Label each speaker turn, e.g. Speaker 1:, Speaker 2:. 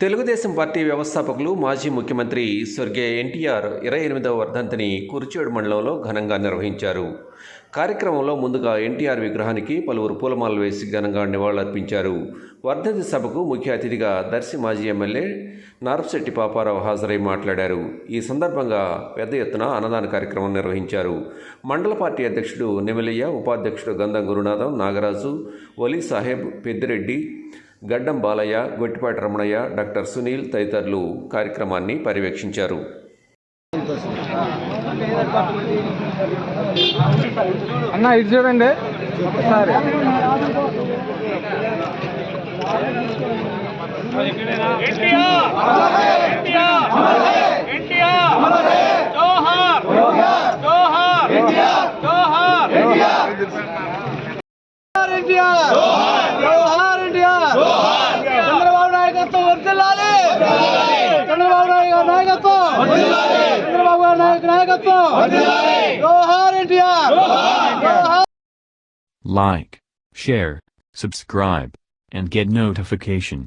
Speaker 1: Telugu Desam party వ్యవస్థాపకులు మాజీ ముఖ్యమంత్రి స్వర్గీయ ఎన్టీఆర్ ఇరవై ఎనిమిదవ వర్ధంతిని కురిచేడు మండలంలో ఘనంగా నిర్వహించారు. కార్యక్రమంలో ముందుగా ఎన్టీఆర్ విగ్రహానికి పలువురు పూలమాలలు వేసి ఘనంగా నివాళులర్పించారు. వర్ధంతి సభకు ముఖ్య అతిథిగా దర్శి మాజీ ఎమ్మెల్యే నారపశెట్టి పాపారావు హాజరై మాట్లాడారు. ఈ సందర్భంగా పెద్ద ఎత్తున అన్నదాన కార్యక్రమం నిర్వహించారు. మండల పార్టీ అధ్యక్షుడు నిమలయ్య ఉపాధ్యక్షుడు గంధం గురునాథం నాగరాజు వలీ సాహెబ్ పెద్దిరెడ్డి గడ్డం బాలయ్య గొట్టిపాటి రమణయ్య డాక్టర్ సునీల్ తదితరులు కార్యక్రమాన్ని పర్యవేక్షించారు.
Speaker 2: అన్న ఇది చూడండి. ఒకసారి. చంద్రబాబు నాయకత్వం వర్తిల్లాలి చంద్రబాబు నాయుడు గారి నాయకత్వం చంద్రబాబు గారి నాయక నాయకత్వం జోహార్ ఎన్టీఆర్ జోహార్
Speaker 3: Like, share, subscribe, and get notification.